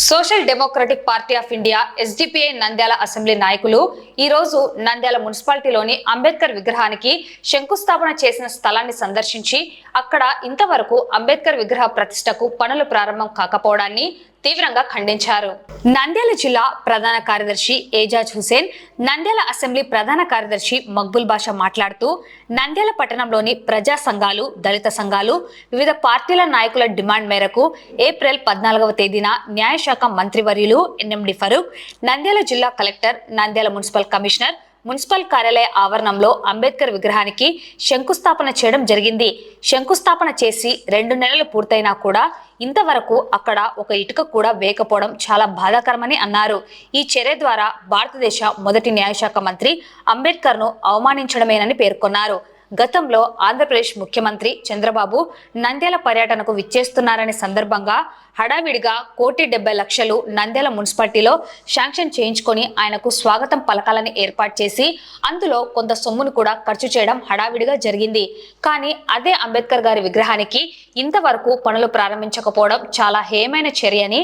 Social democratic party of India SDPI Nandyal assembly నాయకులు ఈ రోజు నంద్యాల మున్సిపాలిటీలోని అంబేద్కర్ విగ్రహానికి శంకుస్థాపన చేసిన స్థలాన్ని సందర్శించి అక్కడ ఇంతవరకు అంబేద్కర్ విగ్రహ ప్రతిష్టకు పనులు ప్రారంభం కాకపోవడాన్ని తీవ్రంగా ఖండించారు. నంద్యాల జిల్లా ప్రధాన కార్యదర్శి ఏజాజ్ హుసేన్ నంద్యాల అసెంబ్లీ ప్రధాన కార్యదర్శి మక్బుల్ బాషా మాట్లాడుతూ నంద్యాల పట్టణంలోని ప్రజా సంఘాలు దళిత సంఘాలు వివిధ పార్టీల నాయకుల డిమాండ్ మేరకు ఏప్రిల్ పద్నాలుగవ తేదీన న్యాయశాఖ మంత్రివర్యులు ఎన్ఎండి ఫరూక్ నంద్యాల జిల్లా collector Nandyal municipal commissioner municipal కార్యాలయ ఆవరణంలో అంబేద్కర్ విగ్రహానికి శంకుస్థాపన చేయడం జరిగింది. శంకుస్థాపన చేసి రెండు నెలలు పూర్తయినా కూడా ఇంతవరకు అక్కడ ఒక ఇటుక కూడా వేయకపోవడం చాలా బాధాకరమని అన్నారు. ఈ చర్య ద్వారా భారతదేశ మొదటి న్యాయశాఖ మంత్రి అంబేద్కర్ను అవమానించడమేనని పేర్కొన్నారు. గతంలో ఆంధ్రప్రదేశ్ ముఖ్యమంత్రి చంద్రబాబు నంద్యాల పర్యటనకు విచ్చేస్తున్నారనే సందర్భంగా హడావిడిగా కోటి డెబ్బై లక్షలు నంద్యాల మున్సిపాలిటీలో శాంక్షన్ చేయించుకొని ఆయనకు స్వాగతం పలకాలని ఏర్పాటు చేసి అందులో కొంత సొమ్మును కూడా ఖర్చు చేయడం హడావిడిగా జరిగింది. కానీ అదే అంబేద్కర్ గారి విగ్రహానికి ఇంతవరకు పనులు ప్రారంభించకపోవడం చాలా హేయమైన చర్యని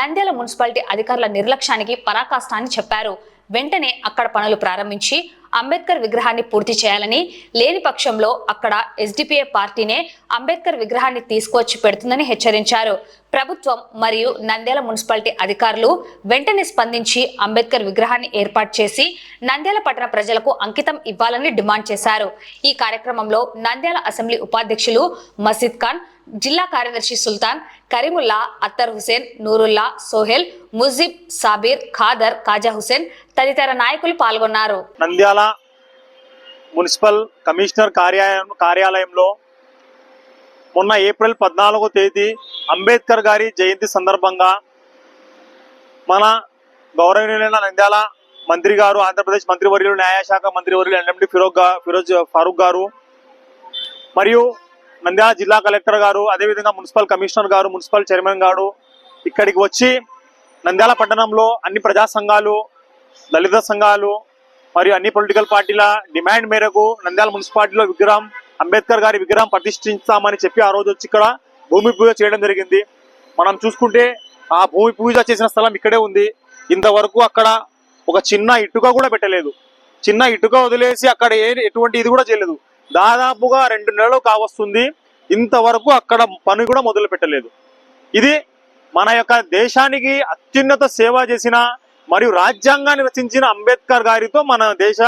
నంద్యాల మున్సిపాలిటీ అధికారుల నిర్లక్ష్యానికి పరాకాష్ట అని చెప్పారు. వెంటనే అక్కడ పనులు ప్రారంభించి అంబేద్కర్ విగ్రహాన్ని పూర్తి చేయాలని లేని పక్షంలో అక్కడ ఎస్డిపిఐ పార్టీనే అంబేద్కర్ విగ్రహాన్ని తీసుకువచ్చి పెడుతుందని హెచ్చరించారు. ప్రభుత్వం మరియు నంద్యాల మున్సిపాలిటీ అధికారులు వెంటనే స్పందించి అంబేద్కర్ విగ్రహాన్ని ఏర్పాటు చేసి నంద్యాల పట్టణ ప్రజలకు అంకితం ఇవ్వాలని డిమాండ్ చేశారు. ఈ కార్యక్రమంలో నంద్యాల అసెంబ్లీ ఉపాధ్యక్షులు మసీద్ ఖాన్ జిల్లా కార్యదర్శి సుల్తాన్ కరీముల్లా అత్తర్ హుసేన్ నూరుల్లా సోహెల్ ముజిబ్ సాబీర్ ఖాదర్ కాజా హుసేన్ తదితర నాయకులు పాల్గొన్నారు. నంద్యాల మున్సిపల్ కమిషనర్ కార్యాలయం కార్యాలయంలో మొన్న ఏప్రిల్ పద్నాలుగో తేదీ అంబేద్కర్ గారి జయంతి సందర్భంగా మన గౌరవనీయులైన నంద్యాల మంత్రి గారు ఆంధ్రప్రదేశ్ మంత్రివర్యులు న్యాయశాఖ మంత్రివర్యులు ఎన్ఎండి ఫిరోజ్ ఫిరోజ్ ఫారూక్ గారు మరియు నంద్యాల జిల్లా కలెక్టర్ గారు అదేవిధంగా municipal commissioner garu municipal chairman garu ఇక్కడికి వచ్చి నంద్యాల పట్టణంలో అన్ని ప్రజా సంఘాలు దళిత సంఘాలు మరియు అన్ని పొలిటికల్ పార్టీల డిమాండ్ మేరకు నంద్యాల మున్సిపాలిటీలో విగ్రహం అంబేద్కర్ గారి విగ్రహం ప్రతిష్ఠించామని చెప్పి ఆ రోజు వచ్చి ఇక్కడ భూమి పూజ చేయడం జరిగింది. మనం చూసుకుంటే ఆ భూమి పూజ చేసిన స్థలం ఇక్కడే ఉంది. ఇంతవరకు అక్కడ ఒక చిన్న ఇటుక కూడా పెట్టలేదు. చిన్న ఇటుక వదిలేసి అక్కడ ఏ ఎటువంటి ఇది కూడా చేయలేదు. దాదాపుగా రెండు నెలలు కావస్తుంది. ఇంతవరకు అక్కడ పని కూడా మొదలు పెట్టలేదు. ఇది మన యొక్క దేశానికి అత్యున్నత సేవ చేసిన మరియు రాజ్యాంగాన్ని రచించిన అంబేద్కర్ గారితో మన దేశ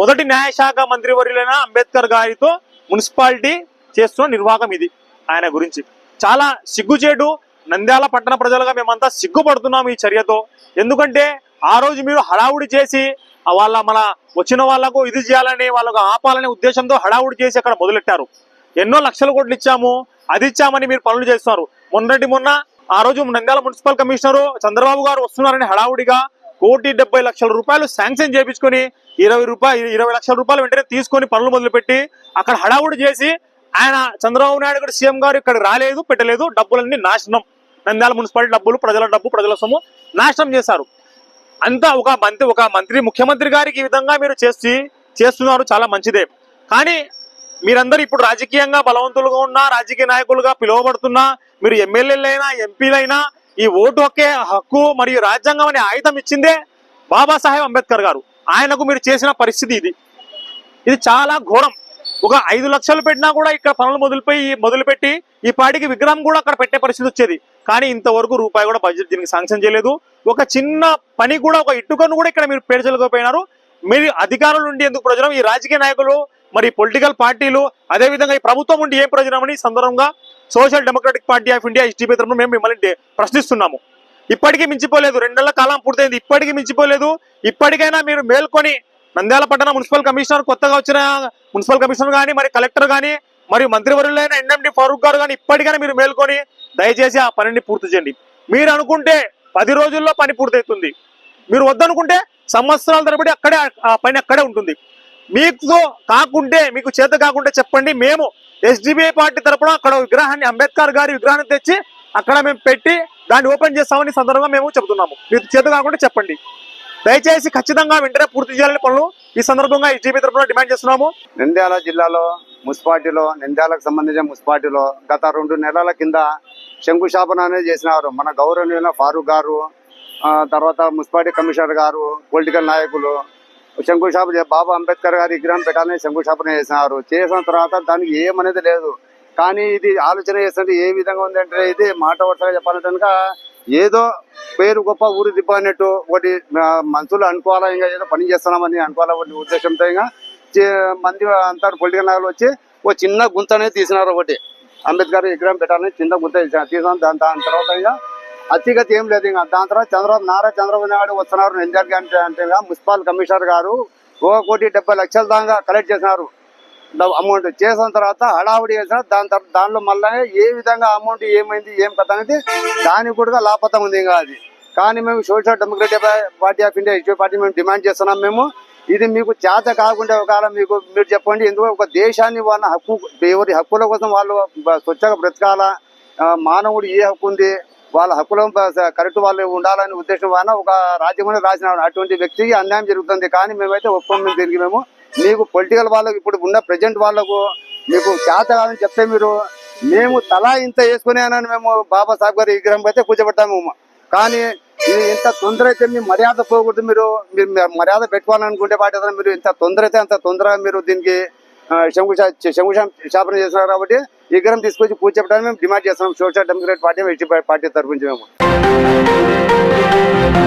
మొదటి న్యాయశాఖ మంత్రివర్యులైన అంబేద్కర్ గారితో మున్సిపాలిటీ చేస్తున్న నిర్వాహకం ఇది ఆయన గురించి. చాలా సిగ్గుచేటు నంద్యాల పట్టణ ప్రజలుగా మేమంతా సిగ్గుపడుతున్నాం ఈ చర్యతో. ఎందుకంటే ఆ రోజు మీరు హడావుడి చేసి వాళ్ళ మన వచ్చిన వాళ్ళకు ఇది చేయాలని వాళ్ళకు ఆపాలనే ఉద్దేశంతో హడావుడి చేసి అక్కడ మొదలెట్టారు. ఎన్నో లక్షల కోట్లు ఇచ్చాము. అది ఇచ్చామని మీరు పనులు చేస్తున్నారు. మొన్నటి మొన్న ఆ రోజు నంద్యాల మున్సిపల్ కమిషనర్ చంద్రబాబు గారు వస్తున్నారని హడావుడిగా కోటి డెబ్బై లక్షల రూపాయలు శాంక్షన్ చేపించుకొని ఇరవై రూపాయలు ఇరవై లక్షల రూపాయలు వెంటనే తీసుకొని పనులు మొదలుపెట్టి అక్కడ హడావుడి చేసి ఆయన చంద్రబాబు నాయుడు గారు సీఎం గారు ఇక్కడ రాలేదు పెట్టలేదు. డబ్బులన్నీ నాశనం. నంద్యాల మున్సిపాలిటీ డబ్బులు ప్రజల డబ్బు ప్రజల సొమ్ము నాశనం చేశారు. అంతా ఒక మంత్రి ఒక మంత్రి ముఖ్యమంత్రి గారికి ఈ విధంగా మీరు చేసి చేస్తున్నారు చాలా మంచిదే. కానీ మీరందరూ ఇప్పుడు రాజకీయంగా బలవంతులుగా ఉన్నా రాజకీయ నాయకులుగా పిలువబడుతున్నా మీరు ఎమ్మెల్యేలైనా ఎంపీలైనా ఈ ఓటు హక్కే హక్కు మరియు రాజ్యాంగం అనే ఆయుధం ఇచ్చిందే బాబాసాహెబ్ అంబేద్కర్ గారు. ఆయనకు మీరు చేసిన పరిస్థితి ఇది. ఇది చాలా ఘోరం. ఒక ఐదు లక్షలు పెట్టినా కూడా ఇక్కడ పనులు మొదలుపోయి మొదలుపెట్టి ఈ పాటికి విగ్రహం కూడా అక్కడ పెట్టే పరిస్థితి వచ్చేది. కానీ ఇంతవరకు రూపాయి కూడా బడ్జెట్ దీనికి శాంక్షన్ చేయలేదు. ఒక చిన్న పని కూడా ఒక ఇటుకను కూడా ఇక్కడ మీరు పేర్చలేకపోయినారు. మీరు అధికారులు ఉండి ఎందుకు ప్రయోజనం? ఈ రాజకీయ నాయకులు మరి పొలిటికల్ పార్టీలు అదేవిధంగా ఈ ప్రభుత్వం ఉండి ఏం ప్రయోజనం అని సందర్భంగా social democratic party of India SDPI తరఫున మేము మిమ్మల్ని ప్రశ్నిస్తున్నాము. ఇప్పటికీ మించిపోలేదు. రెండు నెలల కాలం పూర్తయింది. ఇప్పటికీ మించిపోలేదు. ఇప్పటికైనా మీరు మేల్కొని నంద్యాల పట్టణ మున్సిపల్ కమిషనర్ కొత్తగా వచ్చిన మున్సిపల్ కమిషనర్ కానీ మరి కలెక్టర్ కానీ మరియు మంత్రివర్యులైన ఎన్ఎండి ఫారూక్ గారు కానీ ఇప్పటికైనా మీరు మేల్కొని దయచేసి ఆ పనిని పూర్తి చేయండి. మీరు అనుకుంటే పది రోజుల్లో పని పూర్తవుతుంది. మీరు వద్దనుకుంటే సంవత్సరాల తరబడి అక్కడే ఆ పని అక్కడే ఉంటుంది. మీకు కాకుంటే మీకు చేత కాకుంటే చెప్పండి. మేము ఎస్డిబిఐ పార్టీ తరపున అక్కడ విగ్రహాన్ని అంబేద్కర్ గారి విగ్రహాన్ని తెచ్చి అక్కడ మేము పెట్టి దాన్ని ఓపెన్ చేస్తామని సందర్భంగా మేము చెబుతున్నాము. మీకు చేత కాకుండా చెప్పండి. దయచేసి ఖచ్చితంగా వెంటనే పూర్తి చేయాలని పనులు ఈ సందర్భంగా ఎస్డిబి తరపున డిమాండ్ చేస్తున్నాము. నంద్యాల జిల్లాలో మున్సిపాలిటీలో నింద్యాలకు సంబంధించిన మున్సిపాలిటీలో గత రెండు నెలల కింద శంకుస్థాపన అనేది చేసినారు. మన గౌరవనీయుల ఫారూక్ గారు ఆ, తర్వాత మున్సిపాలిటీ కమిషనర్ గారు పొలిటికల్ నాయకులు శంకుస్థాపన బాబా అంబేద్కర్ గారి విగ్రహం పెట్టాలని శంకుస్థాపన చేసినారు. చేసిన తర్వాత దానికి ఏమనేది లేదు. కానీ ఇది ఆలోచన చేస్తుంటే ఏ విధంగా ఉందంటే ఇది మాట వరుసగా చెప్పాలంటే కనుక ఏదో పేరు గొప్ప ఊరు దిబ్బ అన్నట్టు ఒకటి మనుషులు అనుకోవాలా ఇంకా ఏదో పని చేస్తున్నామని అనుకోవాలా ఉద్దేశంతో ఇంకా మంది అంతా పొలిటికల్ నాయకులు వచ్చి ఓ చిన్న గుంత అనేది తీసినారు ఒకటి. అంబేద్కర్ విగ్రహం పెట్టాలని చిన్న గుంత తీసినారు దాని దాని తర్వాత ఇంకా అతిగతి ఏం లేదు. ఇంకా దాని తర్వాత చంద్రబాబు నారా చంద్రబాబు నాయుడు వస్తున్నారు. నిందర్ అంటే అంటే మున్సిపల్ కమిషనర్ గారు ఒక కోటి డెబ్బై లక్షల దాకా కలెక్ట్ చేసినారు. అమౌంట్ చేసిన తర్వాత హడావుడి చేసిన దాని తర్వాత దానిలో మళ్ళీ ఏ విధంగా అమౌంట్ ఏమైంది ఏం కథ అనేది దానికి కూడా లాపతం ఉంది ఇంకా అది. కానీ మేము social democratic party of India issue party మేము డిమాండ్ చేస్తున్నాం మేము. ఇది మీకు చేత కాకుండా ఒకవేళ మీకు మీరు చెప్పండి ఎందుకు ఒక దేశాన్ని వాళ్ళ హక్కు ఎవరి హక్కుల కోసం వాళ్ళు స్వచ్ఛంగా బ్రతకాల? మానవుడు ఏ హక్కు ఉంది? వాళ్ళ హక్కుల కరెక్ట్ వాళ్ళు ఉండాలని ఉద్దేశం వలన ఒక రాజ్యంలో రాసిన అటువంటి వ్యక్తికి అన్యాయం జరుగుతుంది. కానీ మేమైతే ఒప్పుకోము తిరిగి మేము మీకు పొలిటికల్ వాళ్ళకు ఇప్పుడు ఉన్న ప్రజెంట్ వాళ్ళకు మీకు చేత కాదని చెప్తే మీరు మేము తలా ఇంత వేసుకునే మేము బాబాసాహెబ్ గారి విగ్రహం అయితే కూర్చోబెట్టాము కానీ ఇంత తొందర అయితే మీ మర్యాద పోకూడదు మీరు. మీరు మర్యాద పెట్టుకోవాలనుకుంటే వాటి మీరు ఇంత తొందర అయితే అంత తొందరగా మీరు దీనికి శంకుశా శంకు శాపన చేస్తున్నారు కాబట్టి విగ్రహం తీసుకొచ్చి పూజ చెప్పడానికి మేము డిమాండ్ చేస్తున్నాం. సోషల్ డెమోక్రాట్ పార్టీ పార్టీ తరఫు నుంచి మేము.